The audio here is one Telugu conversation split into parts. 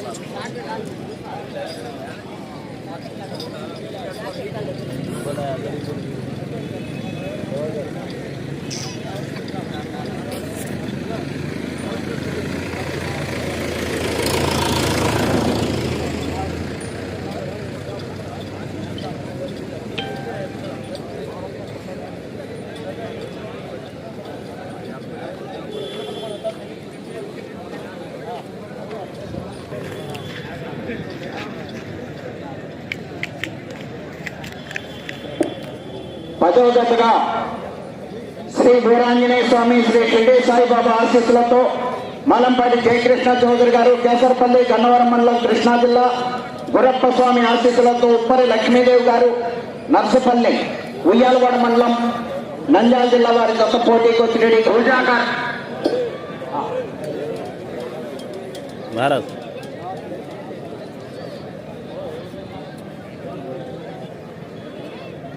కాదు పదవ శ్రీ వీరాంజనేయ స్వామి శ్రీ షిర్డీ సాయిబాబా ఆశీస్సులతో మలంపాటి జయకృష్ణ చౌదరి గారు కేసరపల్లి గన్నవరం మండలం కృష్ణా జిల్లా గురప్ప స్వామి ఆశీస్సులతో ఉప్పరి లక్ష్మీదేవి గారు నర్సపల్లి ఉయ్యాలవాడ మండలం నంద్యాల జిల్లా వారి గత పోటీకి వచ్చినది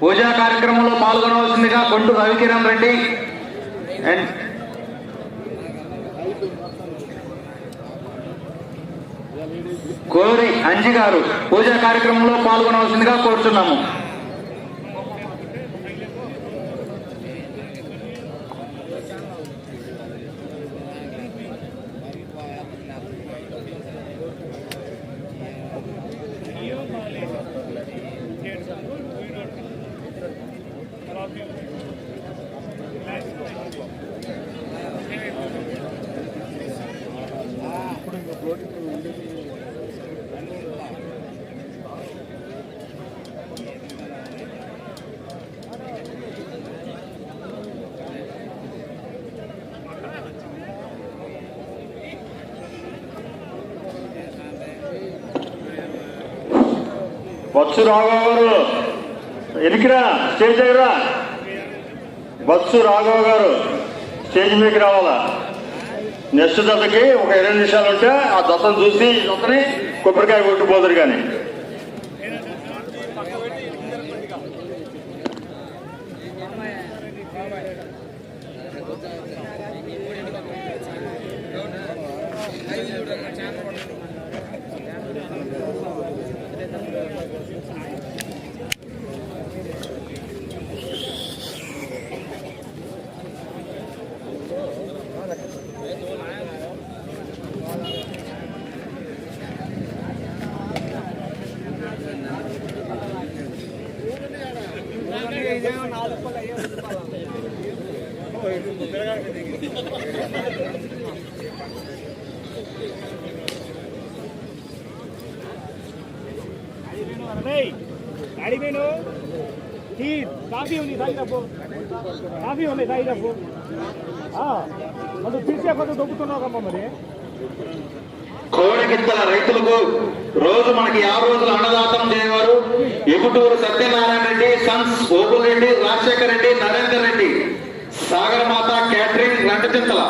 పూజా కార్యక్రమంలో పాల్గొనవలసిందిగా కొంటు రవికిరణ్ రెడ్డి అండ్ కోరి అంజి గారు పూజా కార్యక్రమంలో పాల్గొనవలసిందిగా కోరుతున్నాము. బస్సు రాఘవ గారు ఎనికిరా స్టేజ్ దగ్గర. బత్సు రాఘవ గారు స్టేజ్ మీదకి రావాలా? నెక్స్ట్ దత్తకి ఒక ఇరవై నిమిషాలు ఉంటే ఆ దత్తను చూసి దత్తని కొబ్బరికాయ కొట్టిపోదురు కానీ. కాఫీ ఉంది తాగినప్పు కాఫీ ఉంది తాగినప్పు మనం పిలిచే కొంత దొబ్బుతున్నావు మరి. కోడికింతల రైతులకు రోజు మనకి ఆరు రోజులు అన్నదాతం చేయవారు ఎగుటూరు సత్యనారాయణ రెడ్డి సన్స్ గోపుల్ రెడ్డి రాజశేఖర రెడ్డి నరేందర్ రెడ్డి. సాగర్ మాత క్యాటరింగ్ రంటచింతల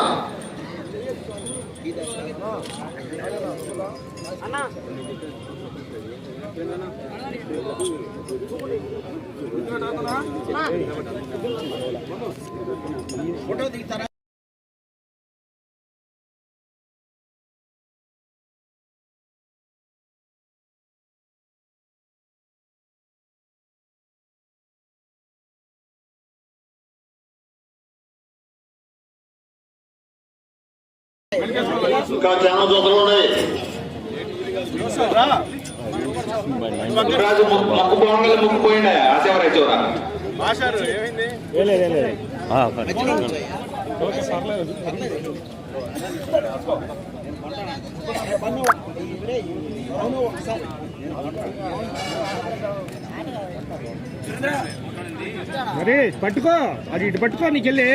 ఇంకా చాలా దూతలు ఉన్నాయి రాజు మొక్కు పోయిండే చోరా మరి పట్టుకో అది ఇటు పట్టుకో నీకెళ్ళి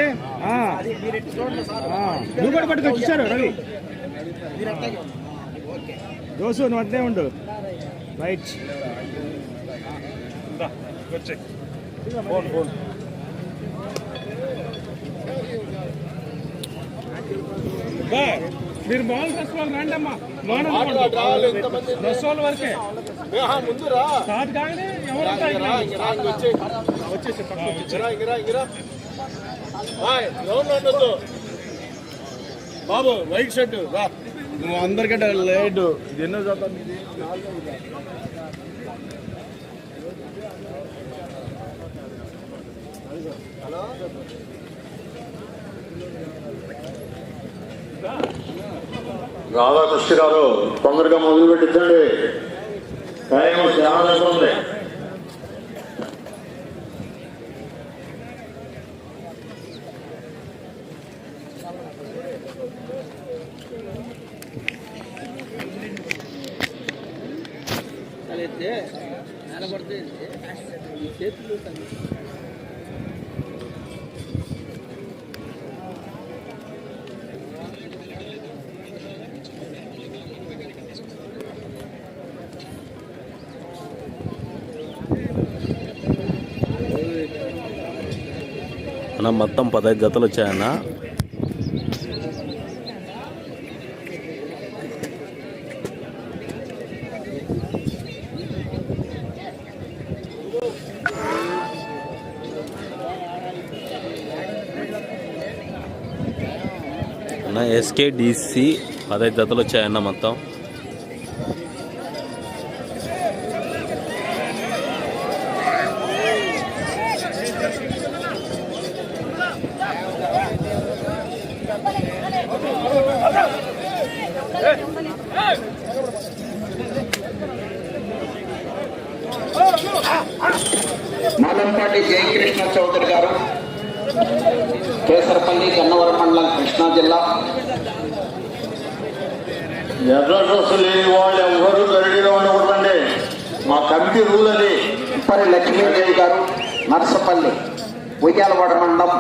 నువ్వు కూడా పట్టుకో చూసారు రవి దోసు నువ్వు ఉండు. రైట్ బా, మీరు మామూలు డ్రెస్ వాళ్ళు రండి అమ్మా వాళ్ళ. వరకే. స్టార్ట్ కాగానే ఎవరు? వచ్చేసి వచ్చేసి. బాబు వైట్ షర్ట్ రా. నువ్వు అందరికంటే లేట్. ఇది ఎన్నో మీది రాధాకృష్ణ గారు తొందరగా మొదలు పెట్టించండి టైం చాలా ఉంది. అన్న మొత్తం పదహైదు జతలు వచ్చాయన్న. అన్న ఎస్కేడిసి పదహైదు జతలు వచ్చాయన్న మొత్తం మాలంపాటి జయకృష్ణ చౌదరి గారు కేసరపల్లి గన్నవరం మండలం కృష్ణా జిల్లా. ఎర్ర డ్రెస్ లేని వాళ్ళు ఎవరు గడిలో ఉండకూడదండి. మా కమిటీ రూల్ అది. ఉప్పరి లక్ష్మీదేవి గారు. నర్సపల్లి ఉయ్యాలవాడ మండలం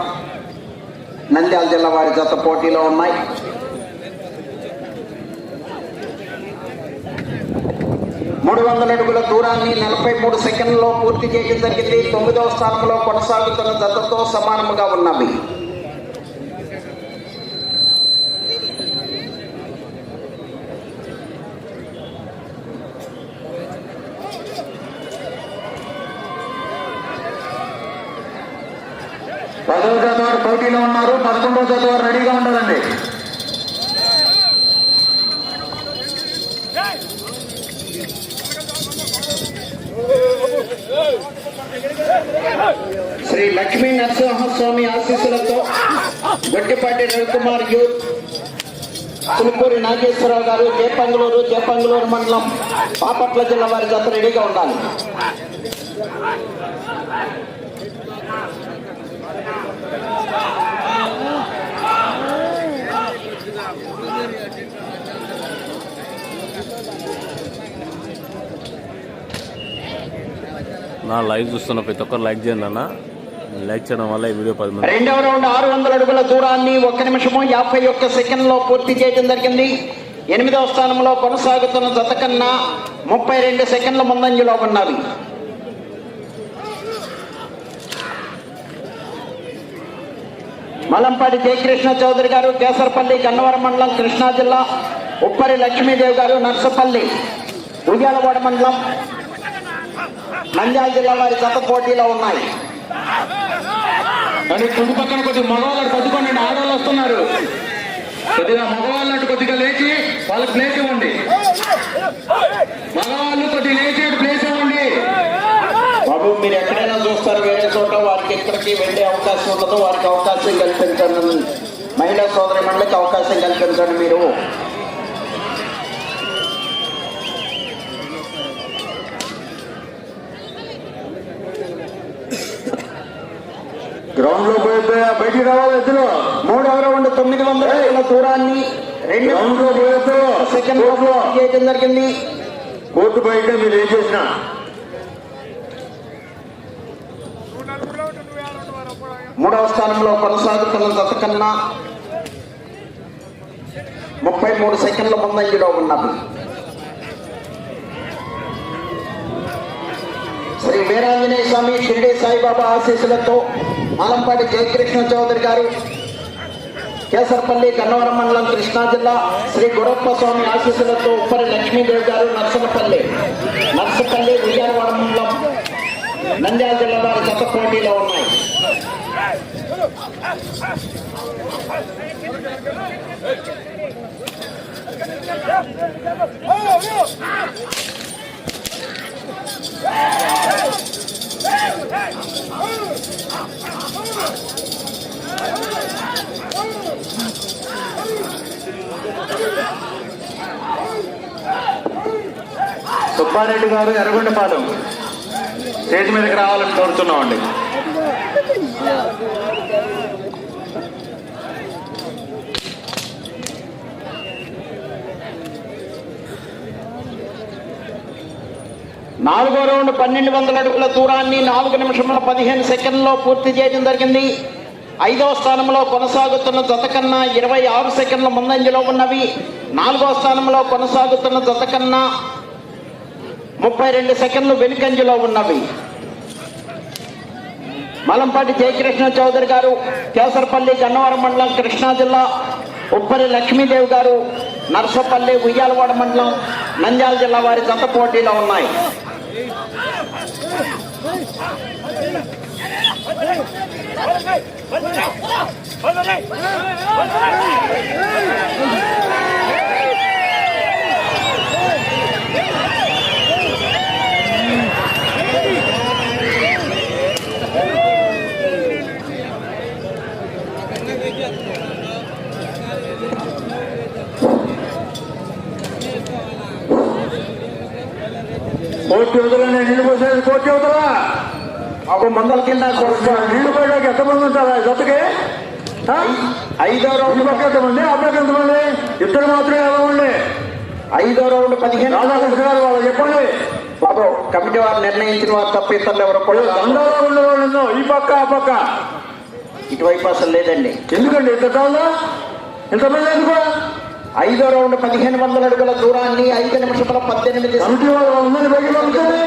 నంద్యాల జిల్లా వారి జత పోటీలో ఉన్నాయి. మూడు వందల అడుగుల దూరాన్ని నలభై మూడు సెకండ్లలో పూర్తి చేయడం జరిగింది. తొమ్మిదవ స్థానంలో కొనసాగుతున్న జతతో సమానముగా ఉన్నవి. పదవ జత వారు పోటీలో ఉన్నారు. పదకొండవ జత వారు రెడీగా ఉండాలండి. శ్రీ లక్ష్మీ నరసింహస్వామి ఆశీస్సులతో గొట్టిపాటి రవికుమార్ యూత్ తులుపూరి నాగేశ్వరరావు గారు జయపంగులూరు జయపంగులూరు మండలం పాపట్ల జిల్లా వారి జత రెడీగా ఉండాలి. నా లైవ్ చూస్తున్న ప్రతి ఒక్కరు లైక్ చేయండి అన్న. లైక్ చేయడం వల్ల ఈ వీడియో పది మంది రెండవ రౌండ్ ఆరు వందల అడుగుల దూరాన్ని ఒక్క నిమిషము యాభై ఒక్క సెకండ్లో పూర్తి చేయడం జరిగింది. ఎనిమిదవ స్థానంలో కొనసాగుతున్న జత కన్నా ముప్పై రెండు సెకండ్ల ముందంజలో ఉన్నవి మలంపాటి జయకృష్ణ చౌదరి గారు కేసరపల్లి గన్నవరం మండలం కృష్ణా జిల్లా ఉప్పరి లక్ష్మీదేవి గారు నర్సపల్లి ఉయ్యాలవాడ మండలం నంద్యాల జిల్లా వారి జత పోటీలో ఉన్నాయి. కుడి పక్కన కొద్దిగా మగవాళ్ళు పట్టుకోండి ఆడవాళ్ళు వస్తున్నారు. కొద్దిగా మగవాళ్ళు అటు కొద్దిగా లేచి వాళ్ళకి ప్లేస్ ఇవ్వండి. మగవాళ్ళు కొద్దిగా లేచి అటు ప్లేస్ ఇవ్వండి. బాబు మీరు ఎక్కడైనా చూస్తారు వేరే చోట వారికి ఎక్కడికి వెళ్ళే అవకాశం ఉండదు వారికి అవకాశం కల్పించండి. మహిళా సోదరి మండలికి అవకాశం కల్పించండి మీరు. గ్రౌండ్లో పోయితే బయటికి రావాలి ఎద్దులు. మూడవ రౌండ్ తొమ్మిది వందల దూరాన్ని రెండు గ్రౌండ్లో పోయితే సెకండ్లో చేయడం జరిగింది. కోర్టు బయట మీరు ఏం చేసినా. మూడవ స్థానంలో కొనసాగుతున్న జత కన్నా ముప్పై మూడు సెకండ్ల ముందంజలో ఉన్నది. శ్రీ వీరాంజనేయ స్వామి షిరిడి సాయిబాబా ఆశీస్సులతో మాలంపాటి జయకృష్ణ చౌదరి గారు కేసరపల్లి గన్నవరం మండలం కృష్ణా జిల్లా శ్రీ గురప్ప స్వామి ఆశీస్సులతో ఉప్పరి లక్ష్మీదేవి గారు నర్సనపల్లి నర్సపల్లి విజయవాడ మండలం నంద్యాల జిల్లా వారి గత పోటీలో ఉన్నాయి. సుబ్బారెడ్డి గారు ఎర్రగొండపాలెం స్టేజ్ మీదకి రావాలని కోరుతున్నామండి. నాలుగో రౌండ్ పన్నెండు వందల అడుగుల దూరాన్ని నాలుగు నిమిషముల పదిహేను సెకండ్లో పూర్తి చేయడం జరిగింది. ఐదవ స్థానంలో కొనసాగుతున్న జత కన్నా ఇరవై ఆరు సెకండ్ల ముందంజలో ఉన్నవి. నాలుగో స్థానంలో కొనసాగుతున్న జత కన్నా ముప్పై రెండు సెకండ్లు వెనుకంజలో ఉన్నవి. మలంపాటి జయకృష్ణ చౌదరి గారు కేసరపల్లి గన్నవరం మండలం కృష్ణా జిల్లా ఉప్పరి లక్ష్మీదేవి గారు నర్సపల్లి ఉయ్యాలవాడ మండలం నంద్యాల జిల్లా వారి జత పోటీలో ఉన్నాయి. కోటి వదలని నేను నిలబోసేది కోటి వదలా ఒక మందల కింద నీళ్ళు పోయడానికి ఎంతమంది ఉంటారా? జతకి? ఐదో రౌండ్ పక్క ఎంతమంది? పక్క ఎంతమంది? ఇద్దరు మాత్రమే ఎలా ఉండే ఐదో రౌండ్ పదిహేను రాధాకృష్ణ గారు వాళ్ళు చెప్పండి బాబు కమిటీ వారు నిర్ణయించిన వారు తప్ప ఇతరులు ఎవరు కూడా ఉండేవాళ్ళు ఈ పక్క ఆ పక్క. ఇటువైపు అసలు లేదండి. ఎందుకండి ఇంత కాదా ఇంతమంది ఎందుకు ఐదో రౌండ్ పదిహేను వందల అడుగుల దూరాన్ని ఐదు నిమిషముల పద్దెనిమిది కమిటీ వాళ్ళు అందరినీ బయట పంపుతుంది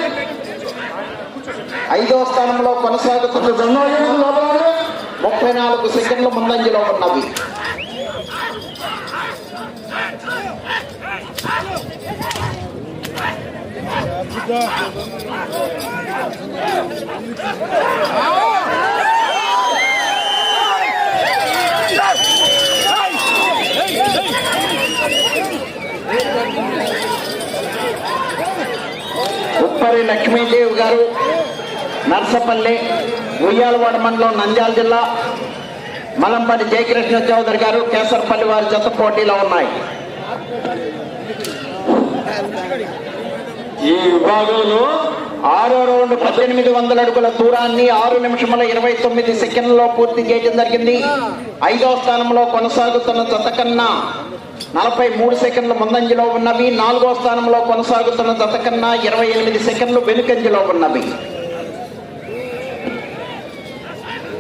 ఐదో స్థానంలో కొనసాగుతున్న దండాలు ముప్పై నాలుగు సెకండ్ల ముందంజలో ఉన్నవి ఉప్పరి లక్ష్మీదేవి గారు నర్సపల్లి ఉయ్యాలవాడ మండలం నంద్యాల జిల్లా మలంపల్లి జయకృష్ణ చౌదరి గారు కేసర్పల్లి వారి జత పోటీలో ఉన్నాయి. ఈ విభాగంలో ఆరో రౌండ్ పద్దెనిమిది వందల అడుగుల దూరాన్ని ఆరు నిమిషముల ఇరవై తొమ్మిది సెకండ్లలో పూర్తి చేయడం జరిగింది. ఐదవ స్థానంలో కొనసాగుతున్న జత కన్నా నలభై మూడు సెకండ్లు ముందంజలో ఉన్నవి. నాలుగో స్థానంలో కొనసాగుతున్న జత కన్నా ఇరవై ఎనిమిది సెకండ్లు వెనుకంజలో ఉన్నవి.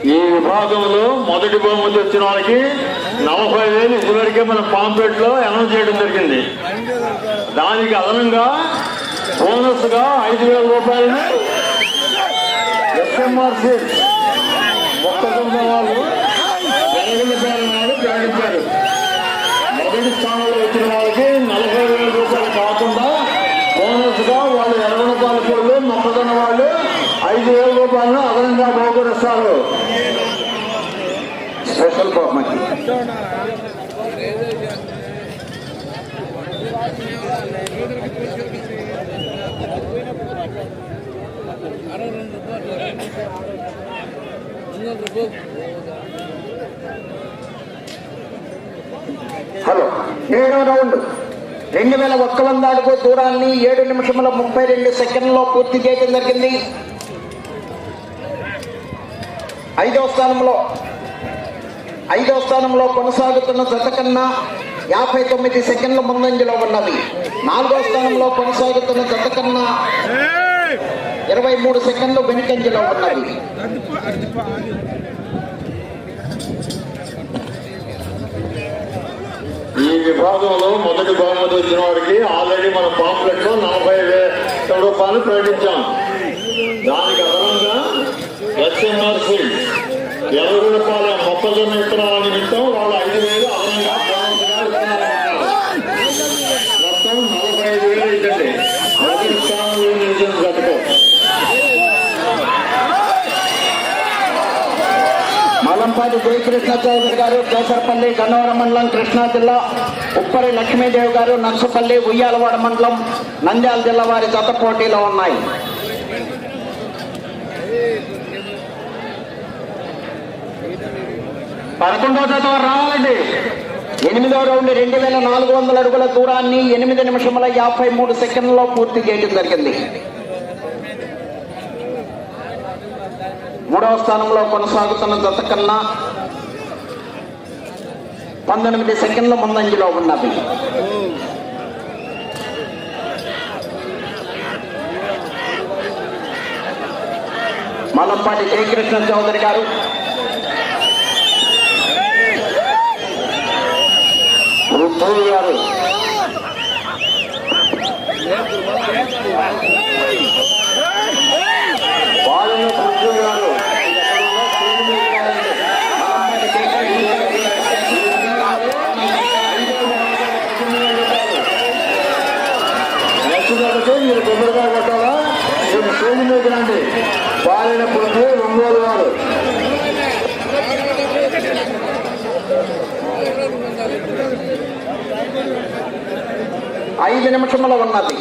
ఈ విభాగంలో మొదటి బహుమతి వచ్చిన వాళ్ళకి నలభై వేలు ఇదివరకే మన పాంప్లెట్లో అనౌన్స్ చేయడం జరిగింది. దానికి అదనంగా బోనస్గా ఐదు వేల రూపాయలు ఎస్ఎంఆర్సీ మొక్కజొన్న వాళ్ళు పేరు వాళ్ళు ప్రకటించారు మొదటి స్థానంలో వచ్చిన వాళ్ళకి నలభై వేల రూపాయలు కాకుండా బోనస్గా వాళ్ళు ఎరవై పాలకులు మొక్కజొన్న వాళ్ళు ఐదు వేల రూపాయలను అదనంగా బహుకరిస్తారు స్పెషల్ బహుమతి హలో ఏడో రౌండ్. రెండు వేల ఒక్క వంద అడుగు దూరాన్ని ఏడు నిమిషముల ముప్పై రెండు సెకండ్లో పూర్తి చేయడం జరిగింది. ఐదవ స్థానంలో ఐదవ స్థానంలో కొనసాగుతున్న జత కన్నా యాభై తొమ్మిది సెకండ్ల ముందంజలో ఉన్నది. నాలుగో స్థానంలో కొనసాగుతున్న జత కన్నా ఇరవై మూడు సెకండ్లు వెనుకంజలో ఉన్నది. ఈ విభాగంలో మొదటి బహుమతి వచ్చిన వారికి ఆల్రెడీ మన పాంప్లెట్లో నలభై వేల రూపాయలు ప్రకటించాం. దానికి అదనంగా ఎస్ఎంఆర్సి ఇరవై రూపాయల మొక్కజొన్న విత్తనాల నిమిత్తం వాళ్ళు ఐదు వేలు అదనంగా మొత్తం నలభై ఐదు వేలు ఇచ్చండి మొదటి స్థానంలో నిలిచిన జతకు మలంపాటి మలంపాటి జయకృష్ణ చౌదరి గారు కేసరపల్లి గన్నవరం మండలం కృష్ణా జిల్లా ఉప్పరి లక్ష్మీదేవి గారు నర్సుపల్లి ఉయ్యాలవాడ మండలం నంద్యాల జిల్లా వారి జత పోటీలో ఉన్నాయి. పదకొండవ జత వారు రావాలండి. ఎనిమిదవ రౌండ్ రెండు వేల నాలుగు వందల అడుగుల దూరాన్ని ఎనిమిది నిమిషముల యాభై మూడు సెకండ్లలో పూర్తి చేయడం జరిగింది. మూడవ స్థానంలో కొనసాగుతున్న జత కన్నా పంతొమ్మిది సెకండ్ల ముందంజలో ఉన్నవి మలంపాటి జయకృష్ణ చౌదరి గారు. 本当にある ఐదు నిమిషముల ఉన్నది.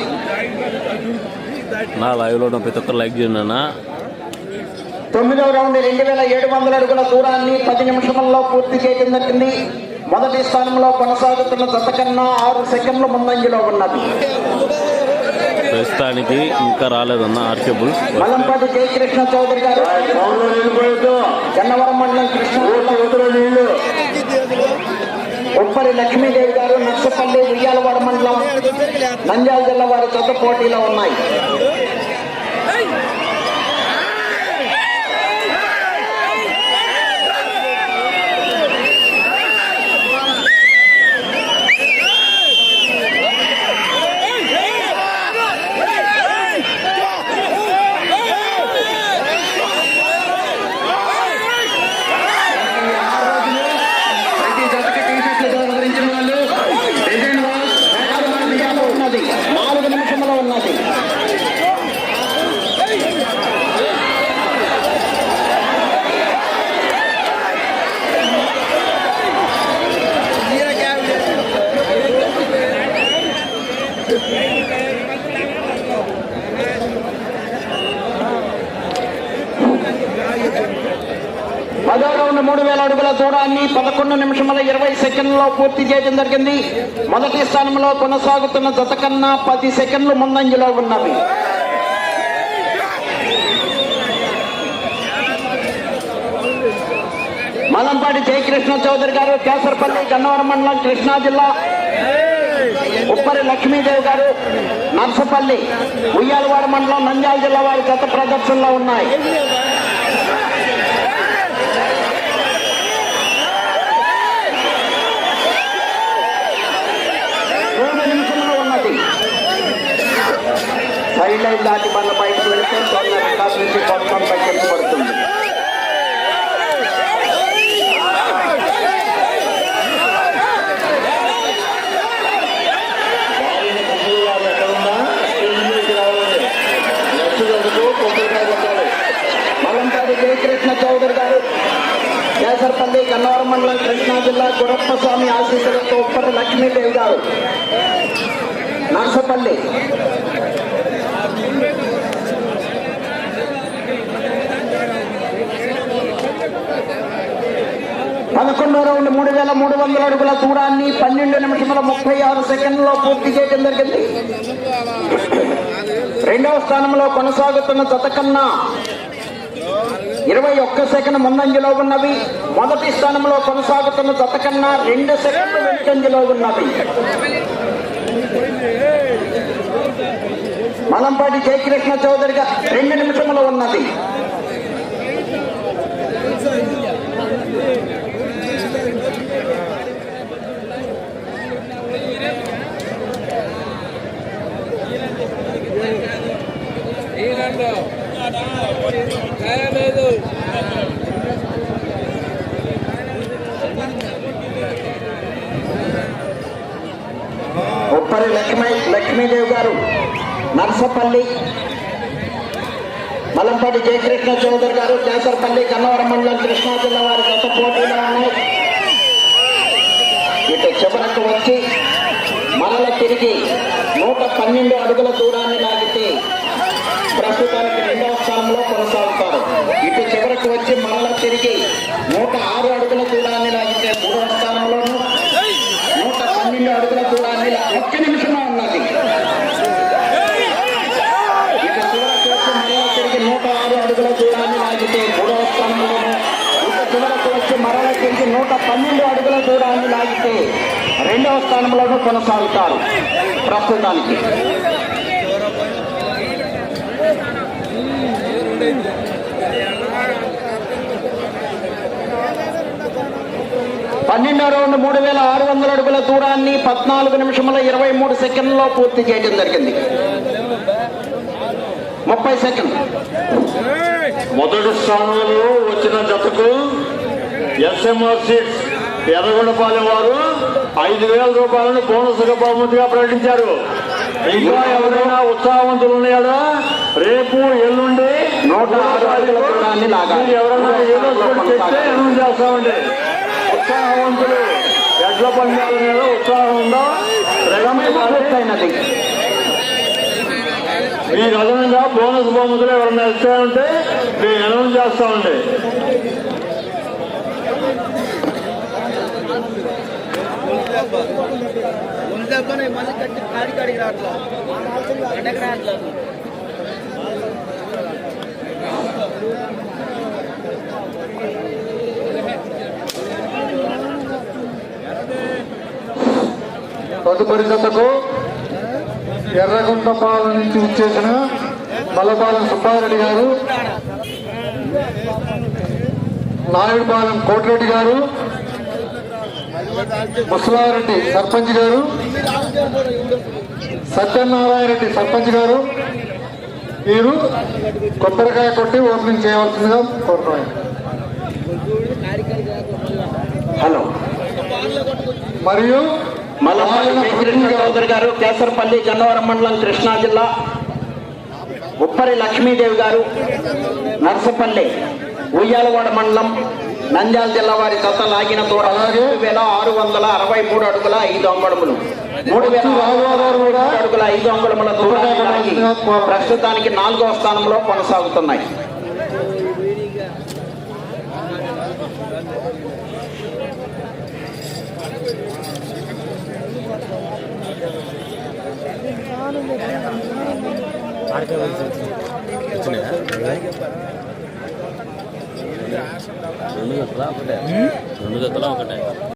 నా లైవ్లో ప్రతి ఒక్కరు లైక్ చేయండి అన్న. తొమ్మిదవ రౌండ్ రెండు వేల ఏడు వందల అడుగుల దూరాన్ని పది నిమిషముల్లో పూర్తి చేయడం జరిగింది. మొదటి స్థానంలో కొనసాగుతున్న జత కన్నా ఆరు సెకండ్ల ముందంజలో ఉన్నది. ప్రస్తుతానికి ఇంకా రాలేదన్న ఆర్కే బుల్స్. మల్లంపాటి జయకృష్ణ చౌదరి గారు. గన్నవరం మండలం కృష్ణ. ఉప్పరి లక్ష్మీదేవి గారు నర్సపల్లి ఉయ్యాలవాడ మండలం నంద్యాల జిల్లా వారి జత పోటీలో ఉన్నాయి ప్రతి జతకి టీ షర్ట్లు ధరించిన వాళ్ళు డిజైన్ వాల్ నాలుగు నిమిషంలో ఉన్నది నాలుగు నిమిషంలో ఉన్నది పదో రౌండ్ మూడు వేల అడుగుల దూరాన్ని పదకొండు నిమిషముల ఇరవై సెకండ్లలో పూర్తి చేయడం జరిగింది. మొదటి స్థానంలో కొనసాగుతున్న జత కన్నా పది సెకండ్లు ముందంజలో ఉన్నవి. మలంపాటి జయకృష్ణ చౌదరి గారు కేసరపల్లి గన్నవరం మండలం కృష్ణా జిల్లా. ఉప్పరి లక్ష్మీదేవి గారు నర్సపల్లి ఉయ్యాలవాడ మండలం నంద్యాల జిల్లా వారి గత ప్రదర్శనలో ఉన్నాయి. సైడ్ లైన్ దాటి మన బయటకు వెళ్తే తొమ్మిది రికార్డు నుంచి కొట్టడం తగ్గించబడుతుంది పడుతుంది. చౌదరి గారు కేసరపల్లి గన్నవరం మండలం కృష్ణా జిల్లా గురప్ప స్వామి ఆశీస్సులతో ఉప్పటి లక్ష్మీదేవి గారు నర్సపల్లి పదకొండో రౌండ్ మూడు వేల మూడు వందల అడుగుల దూరాన్ని పన్నెండు నిమిషముల ముప్పై ఆరు సెకండ్లలో పూర్తి చేయడం జరిగింది. రెండవ స్థానంలో కొనసాగుతున్న జత కన్నా ఇరవై ఒక్క సెకండ్ ముందంజలో ఉన్నవి. మొదటి స్థానంలో కొనసాగుతున్న జత కన్నా రెండు సెకండ్లు వెనుకంజలో ఉన్నవి. మలంపాటి జయకృష్ణ చౌదరిగా రెండు నిమిషంలో ఉన్నది ఉప్పరి దాసపల్లి మలంపాటి జయకృష్ణ చౌదరి గారు కేసరపల్లి గన్నవరం మండలం కృష్ణా జిల్లా వారి గత పోటీలో ఉన్నాయి. ఇటు చివరకు వచ్చి మరల తిరిగి నూట పన్నెండు అడుగుల దూరాన్ని లాగితే ప్రస్తుతానికి రెండవ స్థానంలో కొనసాగుతారు ఇటు చివరకు వచ్చి మరల తిరిగి నూట ఆరు అడుగుల దూరాన్ని లాగితే మూడవ స్థానంలోను నూట పన్నెండు అడుగుల దూరాన్ని లా- ఒక్క నిమిషంలో ఉన్నది ఇటు చివరకు వచ్చి మరల తిరిగి నూట ఆరు అడుగుల దూరాన్ని లాగితే మూడవ స్థానంలోను ఇటు చివరకు వచ్చి మరల తిరిగి నూట పన్నెండు అడుగుల లాగితే రెండవ స్థానంలోనూ కొనసాగుతారు ప్రస్తుతానికి. పన్నెండో రౌండ్ మూడు వేల ఆరు వందల అడుగుల దూరాన్ని పద్నాలుగు నిమిషముల ఇరవై మూడు సెకండ్లో పూర్తి చేయడం జరిగింది. ముప్పై సెకండ్. మొదటి స్థానంలో వచ్చిన జతకు ఎస్ఎంఆర్ ఎర్రగొండపాలెం వారు ఐదు వేల రూపాయలను బోనస్గా బహుమతిగా ప్రకటించారు. ఇంకా ఎవరైనా ఉత్సాహవంతులు ఉన్నాయా రేపు ఎల్లుండి నూట ఎవరైనా ఏదో చెప్తే అనౌన్స్ చేస్తామండి. ఉత్సాహవంతులు ఎడ్ల పందాల మీద ఉత్సాహం ఉందా? మీకు అదనంగా బోనస్ బహుమతులు ఎవరైనా ఇస్తారంటే మేము అనౌన్స్ చేస్తామండి. ఉందబ్బనే మళ్ళీ కట్టి కాడి కాడికి రావట్లా ఎండకు రావట్లేదు తదుపరి జతకు ఎర్రగుంటపాలెం నుంచి వచ్చేసిన మల్లపాలెం సుబ్బారెడ్డి గారు నాయుడుపాలెం కోటిరెడ్డి గారు ముసలారెడ్డి సర్పంచ్ గారు. సత్యనారాయణ రెడ్డి సర్పంచ్ గారు. వీరు కొబ్బరికాయ కొట్టి ఓపెనింగ్ చేయవలసిందిగా కోరుతున్నాను. హలో. మరియు చౌదరి గారు కేసరపల్లి గన్నవరం మండలం కృష్ణా జిల్లా ఉప్పరి లక్ష్మీదేవి గారు నర్సపల్లి ఉయ్యాలవాడ మండలం నంద్యాల జిల్లా వారి జత లాగిన మూడు వేల ఆరు వందల అరవై మూడు అడుగుల ఐదు అంగుళములు. మూడు వేల అడుగుల ఐదు అంగుళముల లాగి ప్రస్తుతానికి నాలుగవ స్థానంలో కొనసాగుతున్నాయి. రెండు జతలా ఒకటే రెండు జతలా ఒకటే